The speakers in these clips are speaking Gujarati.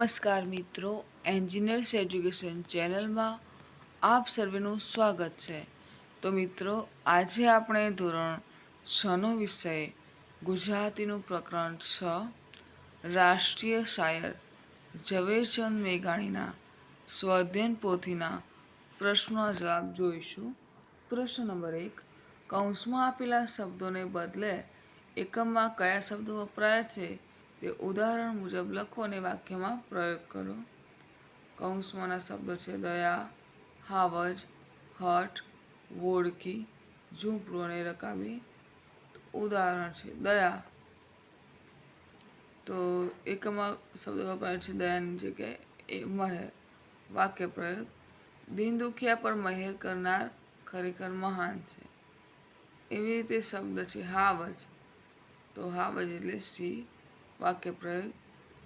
નમસ્કાર મિત્રો, એન્જિનિયર્સ એજ્યુકેશન ચેનલમાં આપ સર્વેનું સ્વાગત છે. તો મિત્રો, આજે આપણે ધોરણ છનો વિષય, ગુજરાતીનું પ્રકરણ છ, રાષ્ટ્રીય શાયર ઝવેરચંદ મેઘાણીના સ્વાધ્યન પોથીના પ્રશ્નો જવાબ જોઈશું. પ્રશ્ન નંબર એક, કૌંસમાં આપેલા શબ્દોને બદલે એકમમાં કયા શબ્દો વપરાયા છે? તે ઉદાહરણ મુજબ લખો અને વાક્યમાં પ્રયોગ કરો. કૌંસમાંના શબ્દો છે દયા, હાવજ, હઠ, વોડકી, ઝૂંપડું અને રકાબી. ઉદાહરણ છે દયા. તો એકમાં શબ્દ વપરાય છે દયાની જગ્યાએ. એ મહેર, વાક્ય પ્રયોગ. દિન દુખિયા પર મહેર કરનાર ખરેખર મહાન છે. એવી રીતે શબ્દ છે હાવજ. તો હાવજ એટલે સી વાક્ય પ્રયોગ.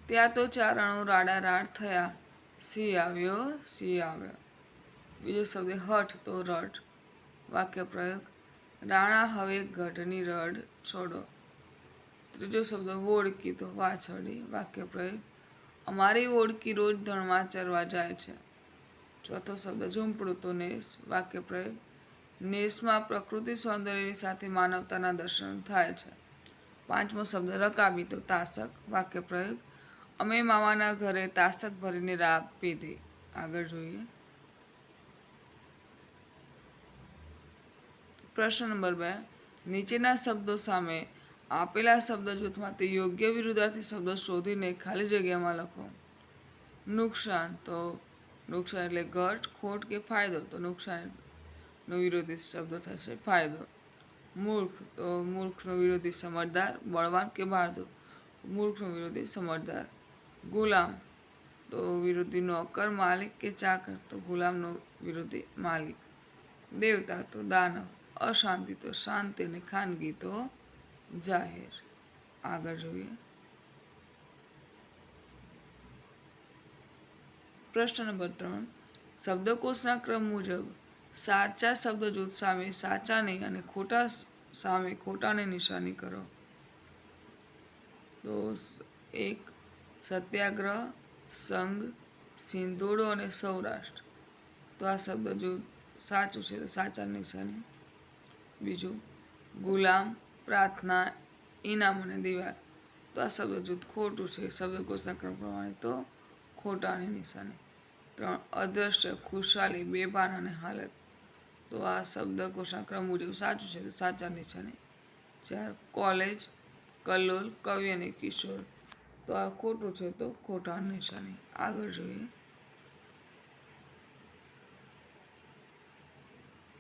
ત્યાં તો ચારણો રાડા રાડ થયા. સી આવ્યો સી આવ્યો. બીજો શબ્દ હઠ તો રડ વાક્ય પ્રયોગ. રાણા હવે ગઢની રડ છોડો. ત્રીજો શબ્દ ઓળકી તો વાછડી વાક્ય પ્રયોગ. અમારી ઓળકી રોજ ધણમાં ચરવા જાય છે. ચોથો શબ્દ ઝૂંપડું તો નેસ. વાક્ય પ્રયોગ. નેસમાં પ્રકૃતિ સૌંદર્યની સાથે માનવતાના દર્શન થાય છે. પાંચમો શબ્દ, રકાબી તો તાસક, વાક્ય પ્રયોગ. અમે મામાના ઘરે તાસક ભરીને રાબ પીધી. આગળ જોઈએ. પ્રશ્ન નંબર બે. નીચેના શબ્દો સામે આપેલા શબ્દ જૂથમાંથી યોગ્ય વિરુદ્ધાર્થી શબ્દો શોધીને ખાલી જગ્યામાં લખો. નુકસાન તો, નુકસાન એટલે ઘટ, ખોટ કે ફાયદો? તો નુકસાનનો વિરોધી શબ્દ થશે ફાયદો. મૂર્ખ મૂર્ખનો વિરોધી સમજદાર, બળવાન કે બહાદુર? મૂર્ખનો વિરોધી સમજદાર. ગુલામ તો વિરોધી નોકર માલિક કે ચાકર? તો ગુલામનો વિરોધી માલિક. દેવતા તો દાનવ, અશાંતિ તો શાંતિ અને ખાનગી તો જાહેર. આગળ જોઈએ. પ્રશ્ન નંબર ત્રણ. શબ્દકોશના ક્રમ મુજબ સાચા શબ્દ જૂથ સામે સાચાને અને ખોટા સામે ખોટાની નિશાની કરો. તો એક, સત્યાગ્રહ, સંઘ, સિંધોડો અને સૌરાષ્ટ્ર. તો આ શબ્દ જૂથ સાચું છે તો સાચા નિશાની. બીજું, ગુલામ, પ્રાર્થના, ઇનામ અને દિવાલ. તો આ શબ્દ જૂથ ખોટું છે. શબ્દકોશના ક્રમ પ્રમાણે તો ખોટાની નિશાની. ત્રણ, અદ્રશ્ય ખુશાલી બેભાન અને હાલત. તો આ શબ્દકોશના ક્રમ મુજબ સાચું છે તો સાચા નિશાની ચાર કોલેજ કલ્લોલ કવિ અને કિશોર, તો આ ખોટું છે તો ખોટા નિશાની આગળ જોઈએ.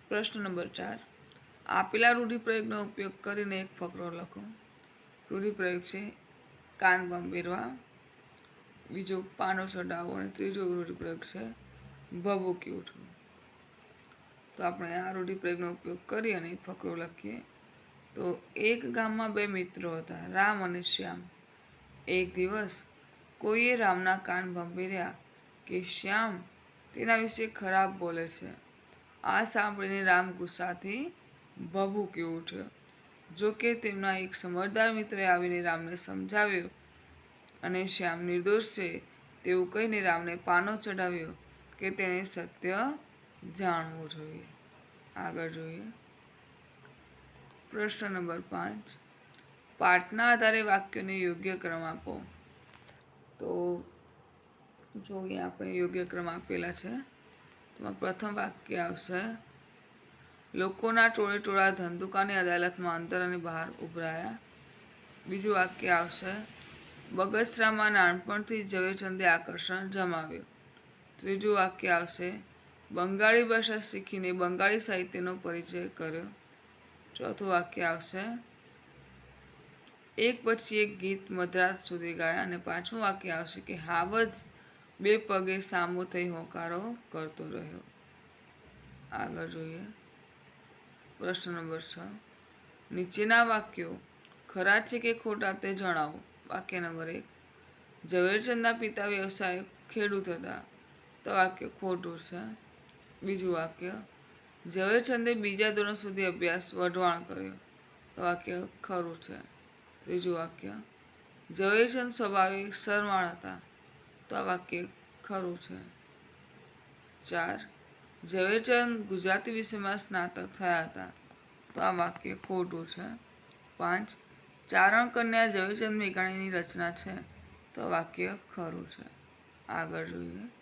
પ્રશ્ન નંબર ચાર. આપેલા રૂઢિપ્રયોગનો ઉપયોગ કરીને એક ફકરો લખો. રૂઢિપ્રયોગ છે, કાન બંબેરવા બીજો પાનો ચડાવવો અને ત્રીજો રૂઢિપ્રયોગ છે, ભભૂકી ઉઠવું. તો આપણે આ રૂઢિપ્રયોગનો ઉપયોગ કરી અને ફકરો લખીએ. તો એક ગામમાં બે મિત્રો હતા, રામ અને શ્યામ. એક દિવસ કોઈએ રામના કાન ભંભીર્યા કે, શ્યામ, તેના વિશે ખરાબ બોલે છે. આ સાંભળીને રામ ગુસ્સાથી ભભૂકી ઉઠ્યો. જો કે તેમના એક સમજદાર મિત્રએ આવીને રામને સમજાવ્યો અને શ્યામ નિર્દોષ છે. તેવું કહીને રામને પાનો ચઢાવ્યો કે તેણે સત્ય જાણવું જોઈએ. આગળ જોઈએ. પ્રશ્ન નંબર પાંચ. પાઠના આધારે વાક્યોને યોગ્ય ક્રમ આપો. તો જો અહીંયા આપણે યોગ્ય ક્રમ આપેલા છે, તેમાં પ્રથમ વાક્ય આવશે, લોકોના ટોળે ટોળા ધંધુકાની અદાલતમાં અંતર અને બહાર ઉભરાયા. બીજું વાક્ય આવશે, બગસરામાં નાનપણથી ઝવેરચંદે આકર્ષણ જમાવ્યું. ત્રીજું વાક્ય આવશે બંગાળી ભાષા શીખીને બંગાળી સાહિત્યનો પરિચય કર્યો. ચોથું વાક્ય આવશે. એક પછી એક ગીત મધરાત સુધી ગાયા અને પાંચમું વાક્ય આવશે કે હાવજ બે પગે સામો થઈ હોકારો કરતો રહ્યો. આગળ જોઈએ. પ્રશ્ન નંબર છ. નીચેના વાક્યો ખરા છે કે ખોટા તે જણાવો. વાક્ય નંબર એક. ઝવેરચંદના પિતા વ્યવસાય ખેડૂત હતા. તો વાક્ય ખોટું છે. બીજું વાક્ય ઝવેરચંદે બીજા ધોરણ સુધી અભ્યાસ વઢવાણ કર્યો. તો વાક્ય ખરું છે. ત્રીજું વાક્ય ઝવેરચંદ સ્વભાવે શરમાળ હતા. તો આ વાક્ય ખરું છે. ચાર ઝવેરચંદ ગુજરાતી વિષયમાં સ્નાતક થયા હતા. તો આ વાક્ય ખોટું છે. પાંચ, ચારણ કન્યા ઝવેરચંદ મેઘાણીની રચના છે. તો વાક્ય ખરું છે. આગળ જોઈએ.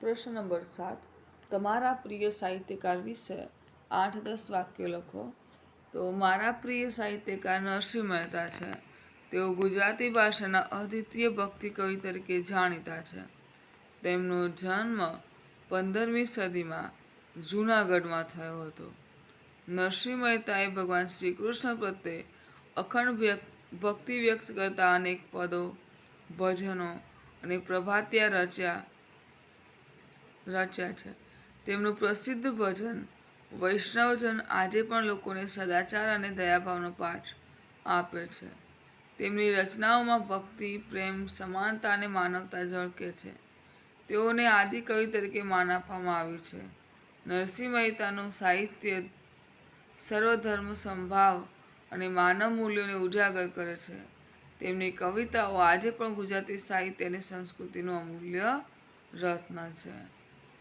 પ્રશ્ન નંબર સાત. તમારા પ્રિય સાહિત્યકાર વિશે આઠ દસ વાક્યો લખો. તો મારા પ્રિય સાહિત્યકાર નરસિંહ મહેતા છે. તેઓ ગુજરાતી ભાષાના અદ્વિતીય ભક્તિ કવિ તરીકે જાણીતા છે. તેમનો જન્મ પંદરમી સદીમાં જૂનાગઢમાં થયો હતો. નરસિંહ મહેતાએ ભગવાન શ્રી કૃષ્ણ પ્રત્યે અખંડ ભક્તિ વ્યક્ત કરતા અનેક પદો, ભજનો અને પ્રભાત્યા રચ્યા. રચ્યા છે. તેમનું પ્રસિદ્ધ ભજન વૈષ્ણવજન આજે પણ લોકોને સદાચાર અને દયાભાવનો પાઠ આપે છે. તેમની રચનાઓમાં ભક્તિ, પ્રેમ, સમાનતા અને માનવતા ઝળકે છે. તેઓને આદિકવિ તરીકે માન આપવામાં આવ્યું છે. નરસિંહ મહેતાનું સાહિત્ય સર્વધર્મ સંભાવ અને માનવ મૂલ્યોને ઉજાગર કરે છે. તેમની કવિતાઓ આજે પણ ગુજરાતી સાહિત્ય અને સંસ્કૃતિનું અમૂલ્ય રત્ન છે.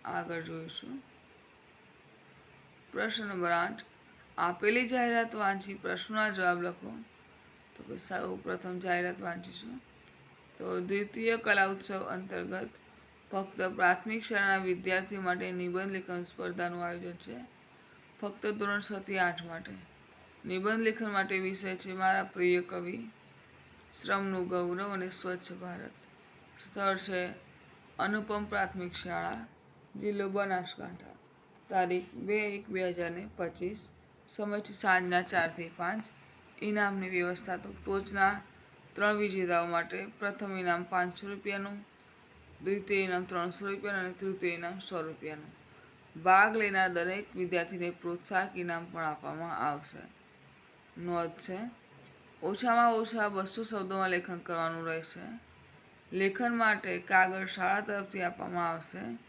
આગળ જોઈશું પ્રશ્ન નંબર આઠ. આપેલી જાહેરાત વાંચી પ્રશ્નોના જવાબ લખો. તો સૌ પ્રથમ જાહેરાત વાંચીશું. તો દ્વિતીય કલા ઉત્સવ અંતર્ગત ફક્ત પ્રાથમિક શાળાના વિદ્યાર્થીઓ માટે નિબંધ લેખન સ્પર્ધાનું આયોજન છે. ફક્ત ધોરણ છ આઠ માટે. નિબંધ લેખન માટે વિષય છે મારા પ્રિય કવિ. શ્રમનું ગૌરવ અને સ્વચ્છ ભારત. સ્થળ છે અનુપમ પ્રાથમિક શાળા. જિલ્લો બનાસકાંઠા. તારીખ બે એક બે હજાર ને પચીસ, સમય સાંજના ચારથી પાંચ. ઇનામની વ્યવસ્થા તો ટોચના ત્રણ વિજેતાઓ માટે પ્રથમ ઇનામ પાંચસો રૂપિયાનું, દ્વિતીય ઇનામ ત્રણસો રૂપિયાનું અને તૃતીય ઇનામ સો રૂપિયાનું. ભાગ લેનાર દરેક વિદ્યાર્થીને પ્રોત્સાહક ઇનામ પણ આપવામાં આવશે. નોંધ છે, ઓછામાં ઓછા બસો શબ્દોમાં લેખન કરવાનું રહેશે. લેખન માટે કાગળ શાળા તરફથી આપવામાં આવશે.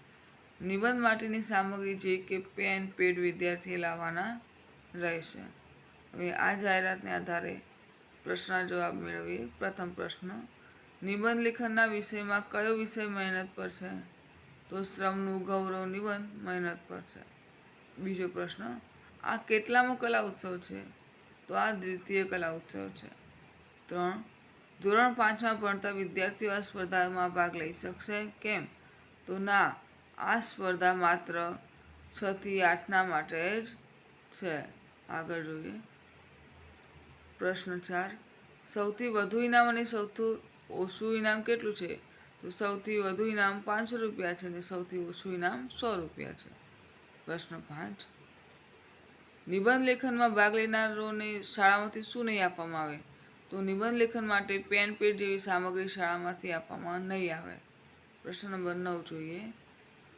નિબંધ માટેની સામગ્રી જે કે પેન, પેડ વિદ્યાર્થીએ લાવવાના રહેશે. હવે આ જાહેરાતને આધારે પ્રશ્નના જવાબ મેળવીએ. પ્રથમ પ્રશ્ન, નિબંધ લેખનના વિષયમાં કયો વિષય મહેનત પર છે? તો શ્રમનું ગૌરવ નિબંધ મહેનત પર છે. બીજો પ્રશ્ન, આ કેટલામો કલા ઉત્સવ છે? તો આ દ્વિતીય કલા ઉત્સવ છે. ત્રણ, ધોરણ પાંચમાં ભણતા વિદ્યાર્થીઓ આ સ્પર્ધામાં ભાગ લઈ શકશે? કેમ? તો ના આ સ્પર્ધા માત્ર છ થી આઠના માટે જ છે. આગળ જોઈએ. પ્રશ્ન ચાર. સૌથી વધુ ઇનામ અને સૌથી ઓછું ઇનામ કેટલું છે? તો સૌથી વધુ ઇનામ પાંચસો રૂપિયા છે અને સૌથી ઓછું ઇનામ સો રૂપિયા છે. પ્રશ્ન પાંચ. નિબંધ લેખનમાં ભાગ લેનારોને શાળામાંથી શું નહીં આપવામાં આવે? તો નિબંધ લેખન માટે પેન, પેડ જેવી સામગ્રી શાળામાંથી આપવામાં નહીં આવે. પ્રશ્ન નંબર નવ જોઈએ.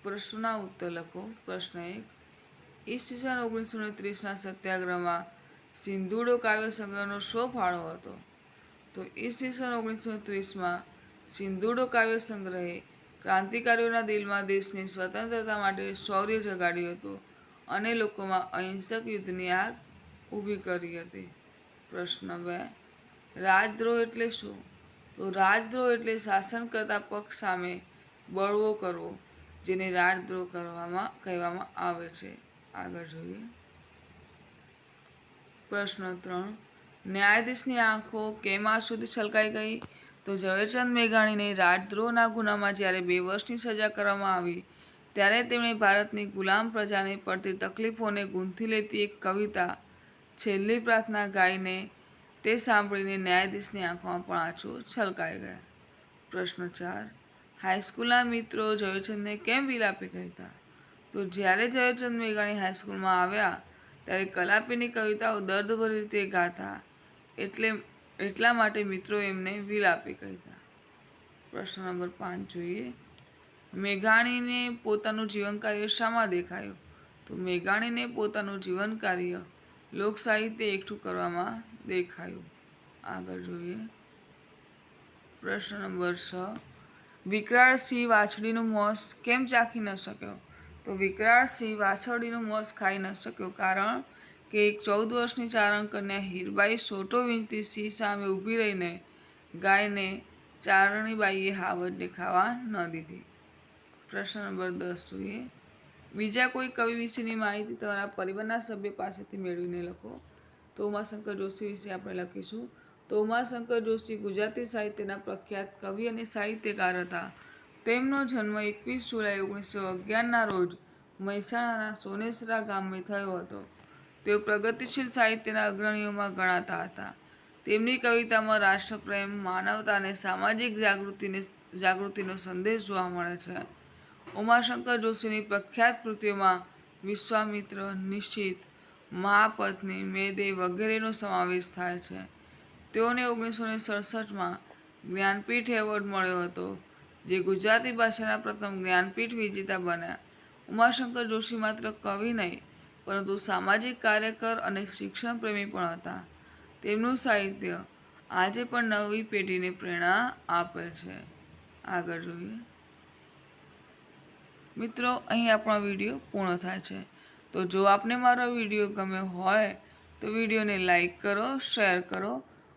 પ્રશ્નના ઉત્તર લખો. પ્રશ્ન એક. ઈસવીસન ઓગણીસો ને ત્રીસના સત્યાગ્રહમાં સિંધુડો કાવ્ય સંગ્રહનો શો ફાળો હતો? તો ઈસવીસન ઓગણીસો ત્રીસમાં સિંધુડો કાવ્ય સંગ્રહે ક્રાંતિકારીઓના દિલમાં દેશની સ્વતંત્રતા માટે શૌર્ય જગાડ્યું હતું અને લોકોમાં અહિંસક યુદ્ધની આગ ઊભી કરી હતી. પ્રશ્ન બે. રાજદ્રોહ એટલે શું? તો રાજદ્રોહ એટલે શાસન કરતા પક્ષ સામે બળવો કરવો. જેને રાજદ્રોહ કરવામાં, કહેવામાં આવે છે. આગળ જોઈએ. પ્રશ્ન ત્રણ. ન્યાયાધીશની આંખો કેમાં સુધી છલકાઈ ગઈ? તો ઝવેરચંદ મેઘાણીને રાજદ્રોહના ગુનામાં જ્યારે બે વર્ષની સજા કરવામાં આવી, ત્યારે તેમણે ભારતની ગુલામ પ્રજાને પડતી તકલીફોને ગૂંથી લેતી એક કવિતા છેલ્લી પ્રાર્થના ગાઈને તે સાંભળીને ન્યાયાધીશની આંખોમાં પણ આંચો છલકાઈ ગયા. પ્રશ્ન ચાર. હાઈસ્કૂલના મિત્રો ઝવેરચંદને કેમ વિલાપી કહેતા? તો જ્યારે ઝવેરચંદ મેઘાણી હાઈસ્કૂલમાં આવ્યા, ત્યારે કલાપીની કવિતાઓ દર્દભરી રીતે ગાતા, એટલે એટલા માટે મિત્રો એમને વિલાપી કહેતા. પ્રશ્ન નંબર પાંચ જોઈએ. મેઘાણીને પોતાનું જીવન કાર્ય શામાં દેખાયું? તો મેઘાણીને પોતાનું જીવન કાર્ય લોક સાહિત્ય એકઠું કરવામાં દેખાયું. આગળ જોઈએ. પ્રશ્ન નંબર છ. વિકરાળ સિંહ વાછડીનું મોસ કેમ ચાખી ન શક્યો? તો વિકરાળ સિંહ વાછડીનું મોસ ખાઈ ન શક્યો કારણ કે એક ચૌદ વર્ષની ચારણ કન્યા હીરબાઈ સોટો વીંચતી સિંહ સામે ઊભી રહીને ગાયને ચારણીબાઈએ હાવજને ખાવા ન દીધી. પ્રશ્ન નંબર દસ જોઈએ. બીજા કોઈ કવિ વિશેની માહિતી તમારા પરિવારના સભ્ય પાસેથી મેળવીને લખો. તો ઉમાશંકર જોશી વિશે આપણે લખીશું. તો ઉમાશંકર જોશી ગુજરાતી સાહિત્યના પ્રખ્યાત કવિ અને સાહિત્યકાર હતા. તેમનો જન્મ એકવીસ જુલાઈ ઓગણીસો અગિયારના રોજ મહેસાણાના સોનેસરા ગામે થયો હતો. તેઓ પ્રગતિશીલ સાહિત્યના અગ્રણીઓમાં ગણાતા હતા. તેમની કવિતામાં રાષ્ટ્રપ્રેમ, માનવતા અને સામાજિક જાગૃતિને જાગૃતિનો સંદેશ જોવા મળે છે. ઉમાશંકર જોશીની પ્રખ્યાત કૃતિઓમાં વિશ્વામિત્ર નિશ્ચિત મહાપત્ની, મેદે વગેરેનો સમાવેશ થાય છે. તેઓને ઓગણીસો ને સડસઠમાં જ્ઞાનપીઠ એવોર્ડ મળ્યો હતો, જે ગુજરાતી ભાષાના પ્રથમ જ્ઞાનપીઠ વિજેતા બન્યા. ઉમાશંકર જોશી માત્ર કવિ નહીં, પરંતુ સામાજિક કાર્યકર અને શિક્ષણ પ્રેમી પણ હતા. તેમનું સાહિત્ય આજે પણ નવી પેઢીને પ્રેરણા આપે છે. આગળ જોઈએ. મિત્રો, અહીં આપણો વીડિયો પૂર્ણ થાય છે. તો જો આપને મારો વીડિયો ગમ્યો હોય, તો વિડીયોને લાઈક કરો, શેર કરો